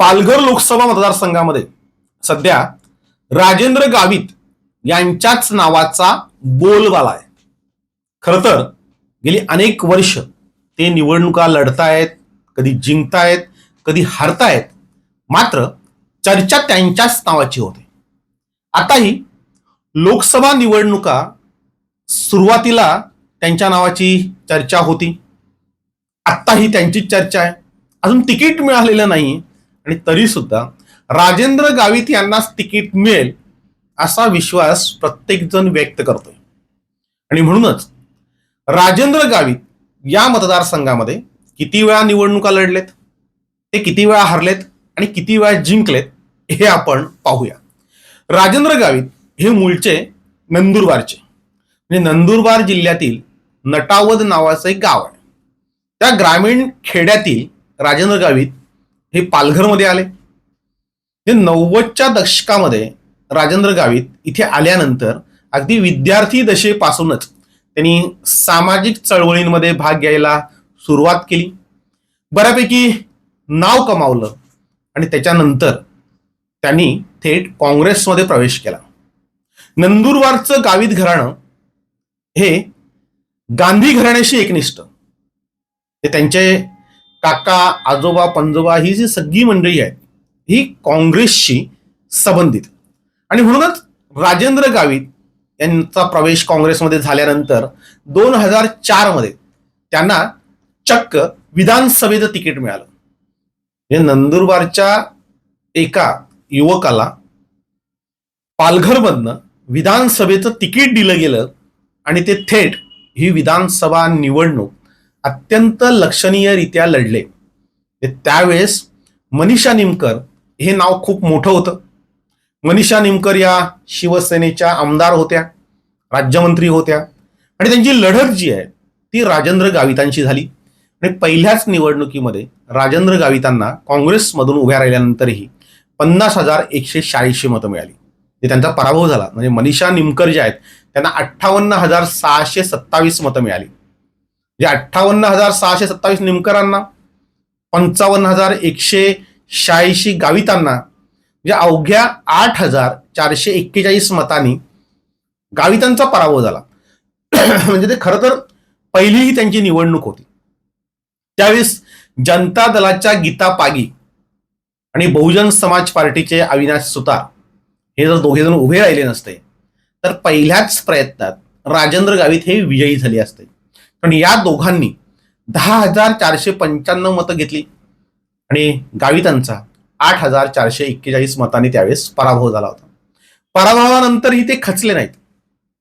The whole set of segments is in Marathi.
पालघर लोकसभा मतदारसंघामध्ये सध्या राजेंद्र गावित यांच्याच नावाचा बोलबाला आहे. खर तर गेली अनेक वर्ष ते निवडणुका लढतायत कधी जिंकतायत कधी हारतायत मात्र चर्चा त्यांच्याच नावाची होते. आताही लोकसभा निवडणुका सुरुवातीला त्यांच्या नावाची चर्चा होती. आत्ताही त्यांचीच चर्चा आहे. अजून तिकीट मिळालेलं नाही. आणि तरी सुद्धा राजेंद्र गावित यांनाच तिकीट मिळेल असा विश्वास प्रत्येक जण व्यक्त करतोय. आणि म्हणूनच राजेंद्र गावित या मतदारसंघामध्ये किती वेळा निवडणुका लढलेत ते किती वेळा हरलेत आणि किती वेळा जिंकलेत हे आपण पाहूया. राजेंद्र गावित हे मूळचे नंदुरबारचे. म्हणजे नंदुरबार जिल्ह्यातील नटावद नावाचं एक गाव आहे. त्या ग्रामीण खेड्यातील राजेंद्र गावित हे पालघरमध्ये आले. हे नव्वदच्या दशकामध्ये राजेंद्र गावित इथे आल्यानंतर अगदी विद्यार्थी दशेपासूनच त्यांनी सामाजिक चळवळींमध्ये भाग घ्यायला सुरुवात केली. बऱ्यापैकी नाव कमावलं आणि त्याच्यानंतर त्यांनी थेट काँग्रेसमध्ये प्रवेश केला. नंदुरबारचं गावित घराणं हे गांधी घराण्याशी एकनिष्ठ. ते त्यांचे काका आजोबा पंजोबा ही जी सगळी मंडळी आहेत ही काँग्रेसशी संबंधित. आणि म्हणूनच राजेंद्र गावित यांचा प्रवेश काँग्रेसमध्ये झाल्यानंतर दोन हजार चारमध्ये त्यांना चक्क विधानसभेचं तिकीट मिळालं. हे नंदुरबारच्या एका युवकाला पालघरमधनं विधानसभेचं तिकीट दिलं गेलं आणि ते थेट ही विधानसभा निवडणूक अत्यंत लक्षणीयरित्या लढले. म्हणजे त्यावेळेस मनीषा निमकर हे नाव खूप मोठं होतं. मनीषा निमकर या शिवसेनेच्या आमदार होत्या राज्यमंत्री होत्या. आणि त्यांची लढत जी आहे ती राजेंद्र गावितांशी झाली. आणि पहिल्याच निवडणुकीमध्ये राजेंद्र गावितांना काँग्रेसमधून उभ्या राहिल्यानंतरही पन्नास हजार एकशे शहाऐंशी मतं मिळाली. ते त्यांचा पराभव झाला. म्हणजे मनीषा निमकर जे आहेत त्यांना अठ्ठावन्न हजार सहाशे सत्तावीस मतं मिळाली. जे अठ्ठावन्न हजार सहाशे सत्तावीस निमकरांना पंचावन्न हजार एकशे शहाऐंशी गावितांना म्हणजे अवघ्या आठ हजार चारशे एक्केचाळीस मतांनी गावितांचा पराभव झाला. म्हणजे ते खरं तर पहिलीही त्यांची निवडणूक होती. त्यावेळेस जनता दलाच्या गीता पागी आणि बहुजन समाज पार्टीचे अविनाश सुतार हे जर दोघे जण उभे राहिले नसते तर पहिल्याच प्रयत्नात राजेंद्र गावित हे विजयी झाले असते. पण या दोघांनी दहा हजार चारशे पंच्याण्णव मतं घेतली. आणि गावितांचा आठ हजार चारशे एक्केचाळीस मताने त्यावेळेस पराभव झाला होता. पराभवानंतरही ते खचले नाहीत.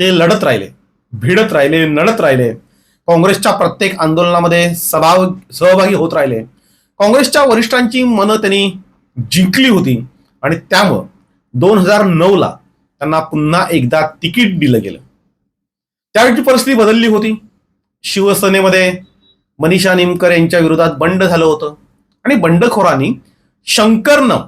ते लढत राहिले भिडत राहिले लढत राहिले. काँग्रेसच्या प्रत्येक आंदोलनामध्ये सभा सहभागी होत राहिले. काँग्रेसच्या वरिष्ठांची मनं त्यांनी जिंकली होती आणि त्यामुळं दोन हजार नऊला त्यांना पुन्हा एकदा तिकीट दिलं गेलं. त्यावेळची परिस्थिती बदलली होती. शिवसेनेमध्ये मनीषा निमकर यांच्या विरोधात बंड झालं होतं. आणि बंडखोरांनी शंकरनम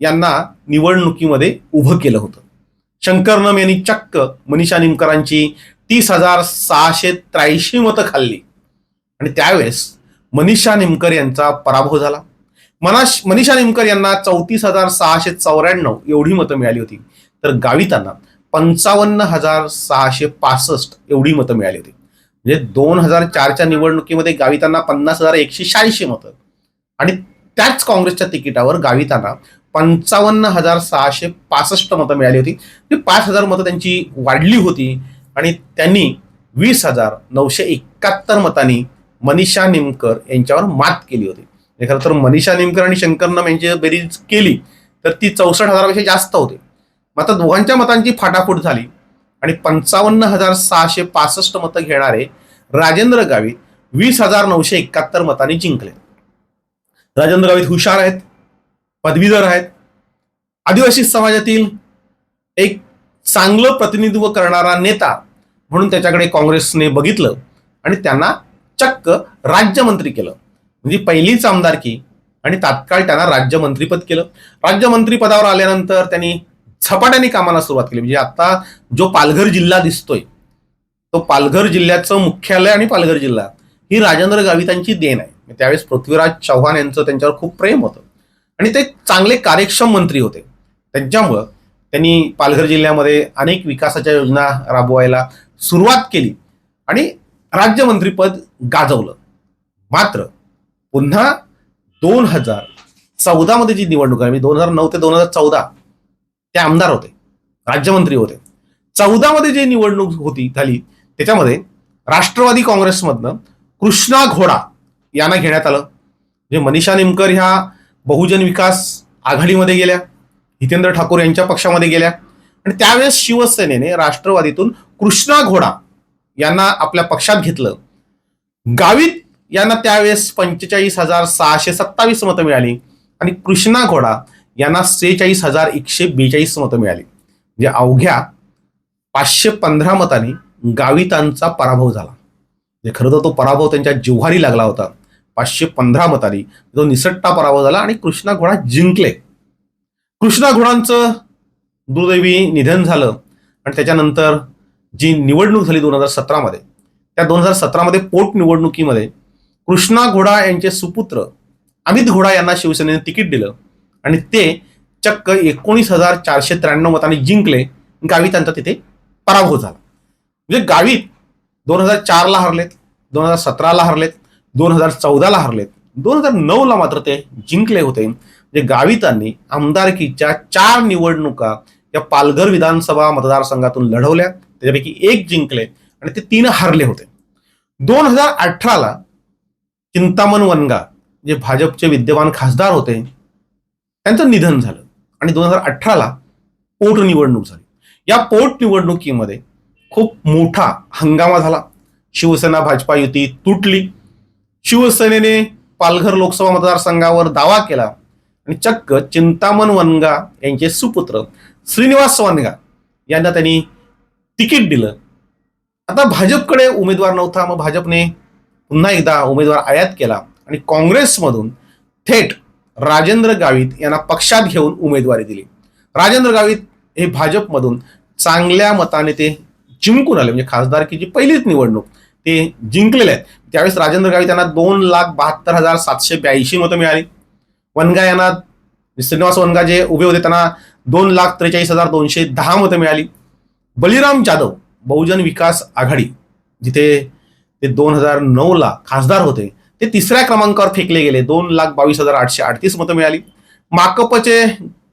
यांना निवडणुकीमध्ये उभं केलं होतं. शंकरनम यांनी चक्क मनीषा निमकरांची तीस हजार सहाशे त्र्याऐंशी मतं खाल्ली. आणि त्यावेळेस मनीषा निमकर यांचा पराभव झाला. मनाश मनीषा निमकर यांना चौतीस हजार सहाशे चौऱ्याण्णव एवढी मतं मिळाली होती. तर गावितांना पंचावन्न हजार सहाशे पासष्ट एवढी मतं मिळाली होती. म्हणजे दोन हजार चारच्या निवडणुकीमध्ये गावितांना पन्नास हजार एकशे शहाऐंशी मतं. आणि त्याच काँग्रेसच्या तिकिटावर गावितांना पंचावन्न हजार सहाशे पासष्ट मतं मिळाली होती. ती पाच हजार मतं त्यांची वाढली होती आणि त्यांनी वीस हजार नऊशे एकाहत्तर मतांनी मनीषा निमकर यांच्यावर मात केली होती. म्हणजे खरं तर मनीषा निमकर आणि शंकरनम यांची बेरीज केली तर ती चौसष्ट हजारापेक्षा जास्त होते. मात्र दोघांच्या मतांची फाटाफूट झाली. आणि पंचावन्न हजार सहाशे पासष्ट मतं घेणारे राजेंद्र गावित वीस हजार नऊशे एकाहत्तर मतांनी जिंकले. राजेंद्र गावित हुशार आहेत पदवीधर आहेत. आदिवासी समाजातील एक चांगलं प्रतिनिधित्व करणारा नेता म्हणून त्याच्याकडे काँग्रेसने बघितलं आणि त्यांना चक्क राज्यमंत्री केलं. म्हणजे पहिलीच आमदारकी आणि तात्काळ त्यांना राज्यमंत्रीपद केलं. राज्यमंत्रीपदावर आल्यानंतर त्यांनी झपाट्याने कामाला सुरुवात केली. म्हणजे आता जो पालघर जिल्हा दिसतोय तो पालघर जिल्ह्याचं मुख्यालय आणि पालघर जिल्हा ही राजेंद्र गावितांची देण आहे. त्यावेळेस पृथ्वीराज चव्हाण यांचं त्यांच्यावर खूप प्रेम होतं. आणि ते चांगले कार्यक्षम मंत्री होते. त्यांच्यामुळं त्यांनी पालघर जिल्ह्यामध्ये अनेक विकासाच्या योजना राबवायला सुरुवात केली आणि राज्यमंत्रीपद गाजवलं. मात्र पुन्हा दोन हजार चौदामध्ये जी निवडणूक आहे म्हणजे दोन हजार नऊ ते दोन हजार चौदा ते आमदार होते राज्यमंत्री होते. चौदामध्ये जे निवडणूक होती झाली त्याच्यामध्ये राष्ट्रवादी काँग्रेसमधनं कृष्णा घोडा यांना घेण्यात आलं. म्हणजे मनीषा निमकर ह्या बहुजन विकास आघाडीमध्ये गेल्या हितेंद्र ठाकूर यांच्या पक्षामध्ये गेल्या आणि त्यावेळेस शिवसेनेने राष्ट्रवादीतून कृष्णा घोडा यांना आपल्या पक्षात घेतलं. गावित यांना त्यावेळेस पंचेचाळीस हजार सहाशे सत्तावीस मतं मिळाली आणि कृष्णा घोडा यांना सेहेचाळीस हजार एकशे बेचाळीस मतं मिळाली. म्हणजे अवघ्या पाचशे पंधरा मतांनी गावितांचा पराभव झाला. म्हणजे खरं तर तो पराभव त्यांच्या जिव्हारी लागला होता. पाचशे पंधरा मतांनी तो निसट्टा पराभव झाला आणि कृष्णा घोडा जिंकले. कृष्णा घोडांचं दुर्दैवी निधन झालं आणि त्याच्यानंतर जी निवडणूक झाली दोन हजार सतरामध्ये त्या दोन हजार सतरामध्ये पोटनिवडणुकीमध्ये कृष्णा घोडा यांचे सुपुत्र अमित घोडा यांना शिवसेनेने तिकीट दिलं. आणि ते चक्क एकोणीस हजार चारशे त्र्याण्णव मतांनी जिंकले. गावी त्यांचा तिथे पराभव झाला. म्हणजे गावी दोन हजार चारला हरलेत दोन हजार सतराला हरलेत दोन हजार चौदाला हरलेत दोन हजार नऊला मात्र ते जिंकले होते. म्हणजे गावितांनी आमदारकीच्या चार निवडणुका या पालघर विधानसभा मतदारसंघातून लढवल्या. त्याच्यापैकी एक जिंकले आणि ते तीन हरले होते. दोन हजार अठराला चिंतामण वनगा जे भाजपचे विद्यमान खासदार होते त्यांचं निधन झालं. आणि दोन हजार अठराला पोटनिवडणूक झाली. या पोटनिवडणुकीमध्ये खूप मोठा हंगामा झाला. शिवसेना भाजपा युती तुटली. शिवसेनेने पालघर लोकसभा मतदारसंघावर दावा केला. आणि चक्क चिंतामण वनगा यांचे सुपुत्र श्रीनिवास वनगा यांना त्यांनी तिकीट दिलं. आता भाजपकडे उमेदवार नव्हता. मग भाजपने पुन्हा एकदा उमेदवार आयात केला. आणि काँग्रेसमधून थेट राजेंद्र गावित यांना पक्षात घेऊन उमेदवारी दिली. राजेंद्र गावित हे भाजपमधून चांगल्या मताने ते जिंकून आले. म्हणजे खासदारकीची पहिलीच निवडणूक ते जिंकलेले आहेत. त्यावेळेस राजेंद्र गावित यांना दोन लाख बहात्तर हजार सातशे ब्याऐंशी मतं मिळाली. वनगा यांना श्रीनिवास वनगा जे उभे होते त्यांना दोन लाख त्रेचाळीस हजार दोनशे दहा मतं मिळाली. बलिराम जाधव बहुजन विकास आघाडी जिथे ते दोन हजार नऊला खासदार होते ते तिसऱ्या क्रमांकावर फेकले गेले. दोन लाख बावीस हजार आठशे अडतीस मतं मिळाली. माकपचे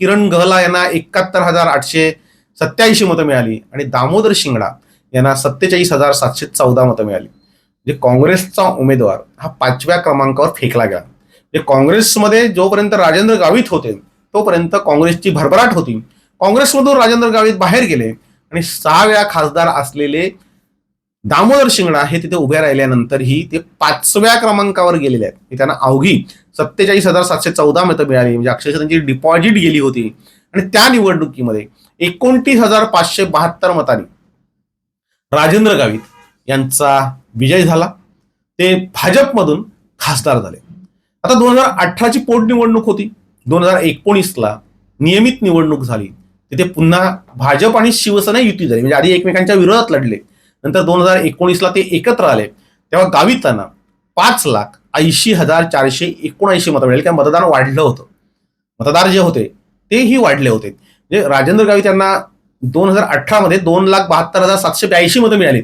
किरण गहला यांना एकाहत्तर हजार आठशे सत्याऐंशी मतं मिळाली. आणि दामोदर शिंगडा यांना सत्तेचाळीस हजार सातशे चौदा मतं मिळाली. म्हणजे काँग्रेसचा उमेदवार हा पाचव्या क्रमांकावर फेकला गेला. म्हणजे काँग्रेसमध्ये जोपर्यंत राजेंद्र गावित होते तोपर्यंत काँग्रेसची भरभराट होती. काँग्रेसमधून राजेंद्र गावित बाहेर गेले आणि सहा वेळा खासदार असलेले दामोदर शिंगडा हे तिथे उभे राहिल्यानंतरही ते पाचव्या क्रमांकावर गेलेले आहेत. म्हणजे त्यांना अवघी सत्तेचाळीस हजार सातशे चौदा मतं मिळाली. म्हणजे अक्षरशः त्यांची डिपॉझिट गेली होती. आणि त्या निवडणुकीमध्ये एकोणतीस हजार पाचशे बहात्तर मतांनी राजेंद्र गावित यांचा विजय झाला. ते भाजपमधून खासदार झाले. आता दोन हजार अठराची पोटनिवडणूक होती. दोन हजार एकोणीसला नियमित निवडणूक झाली. तिथे पुन्हा भाजप आणि शिवसेना युती झाली. म्हणजे आधी एकमेकांच्या विरोधात लढले. नंतर दोन हजार एकोणीसला ते एकत्र आले. तेव्हा गावितांना पाच लाख ऐंशी हजार चारशे एकोणऐंशी मतं मिळेल. त्या मतदान वाढलं होतं. मतदार जे होते तेही वाढले होते. म्हणजे राजेंद्र गावित यांना दोन हजार अठरामध्ये दोन लाख बहात्तर हजार सातशे ब्याऐंशी मतं मिळाली.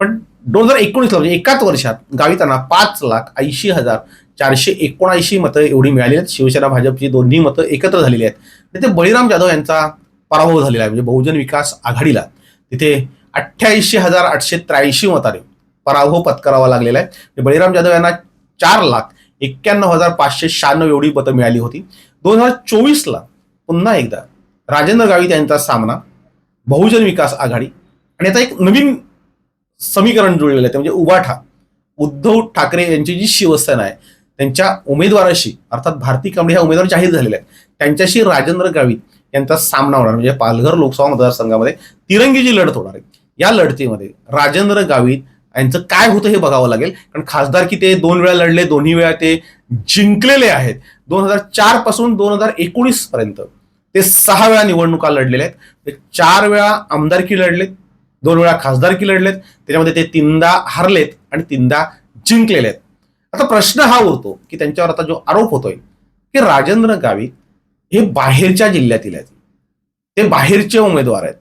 पण दोन हजार एकोणीसला म्हणजे एकाच वर्षात गावितांना पाच लाख ऐंशी हजार चारशे एकोणऐंशी मतं एवढी मिळाली आहेत. शिवसेना भाजपची दोन्ही मतं एकत्र झालेली आहेत. तिथे बळीराम जाधव यांचा पराभव झालेला आहे. म्हणजे बहुजन विकास आघाडीला. तिथे अठ्ठ्याऐंशी हजार आठशे त्र्याऐंशी मताने पराभव पत्करावा लागलेला आहे. बळीराम जाधव यांना चार लाख एक्क्याण्णव हजार पाचशे शहाण्णव एवढी मतं मिळाली होती. दोन हजार चोवीसला पुन्हा एकदा राजेंद्र गावित यांचा सामना बहुजन विकास आघाडी आणि आता एक नवीन समीकरण जुळलेलं आहे. ते म्हणजे उभाठा उद्धव ठाकरे यांची जी शिवसेना आहे त्यांच्या उमेदवाराशी अर्थात भारती कांबळे ह्या उमेदवार जाहीर झालेल्या आहेत. त्यांच्याशी राजेंद्र गावित यांचा सामना होणार म्हणजे पालघर लोकसभा मतदारसंघामध्ये तिरंगी जी लढत होणार आहे. या लढतीमध्ये राजेंद्र गावित यांचं काय होतं हे बघावं लागेल. कारण खासदार की ते दोन वेळा लढले दोन्ही वेळा ते जिंकलेले आहेत. दोन हजार चारपासून दोन हजार एकोणीस पर्यंत ते सहा वेळा निवडणुका लढलेले आहेत. ते चार वेळा आमदारकी लढलेत दोन वेळा खासदारकी लढलेत त्याच्यामध्ये ते तीनदा हरलेत आणि तीनदा जिंकलेले आहेत. आता प्रश्न हा उरतो की त्यांच्यावर आता जो आरोप होतोय की राजेंद्र गावित हे बाहेरच्या जिल्ह्यातील आहेत. ते बाहेरचे उमेदवार आहेत.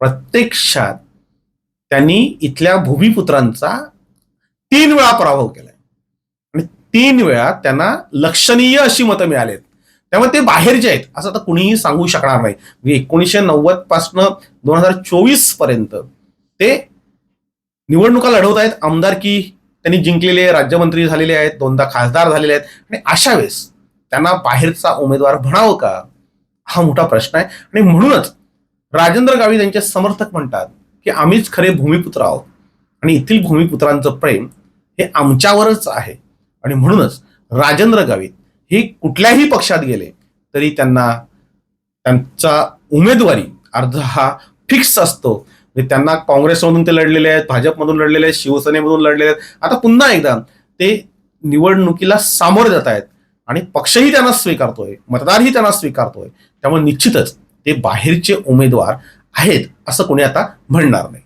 प्रत्यक्षात त्यांनी इथल्या भूमिपुत्रांचा तीन वेळा पराभव केलाय. आणि तीन वेळा त्यांना लक्षणीय अशी मतं मिळालेत. त्यामुळे ते बाहेरचे आहेत असं तर कुणीही सांगू शकणार नाही. म्हणजे एकोणीसशे नव्वद पासनं दोन हजार चोवीसपर्यंत ते निवडणुका लढवत आहेत. आमदारकी त्यांनी जिंकलेले राज्यमंत्री झालेले आहेत दोनदा खासदार झालेले आहेत. आणि अशा वेळेस त्यांना बाहेरचा उमेदवार म्हणावं का? हा मोठा प्रश्न आहे. आणि म्हणूनच राजेंद्र गावित यांचे समर्थक म्हणतात की आम्हीच खरे भूमिपुत्र आहोत. आणि येथील भूमिपुत्रांचं प्रेम हे आमच्यावरच आहे. आणि म्हणूनच राजेंद्र गावित हे कुठल्याही पक्षात गेले तरी त्यांना त्यांचा उमेदवारी अर्ज हा फिक्स असतो. म्हणजे त्यांना काँग्रेसमधून ते लढलेले आहेत भाजपमधून लढलेले आहेत शिवसेनेमधून लढलेले आहेत. आता पुन्हा एकदा ते निवडणुकीला सामोरे जात आहेत. आणि पक्षही त्यांना स्वीकारतोय मतदारही त्यांना स्वीकारतोय. त्यामुळे निश्चितच ते बाहेरचे उमेदवार आहेत असं कोणी आता म्हणणार नाही.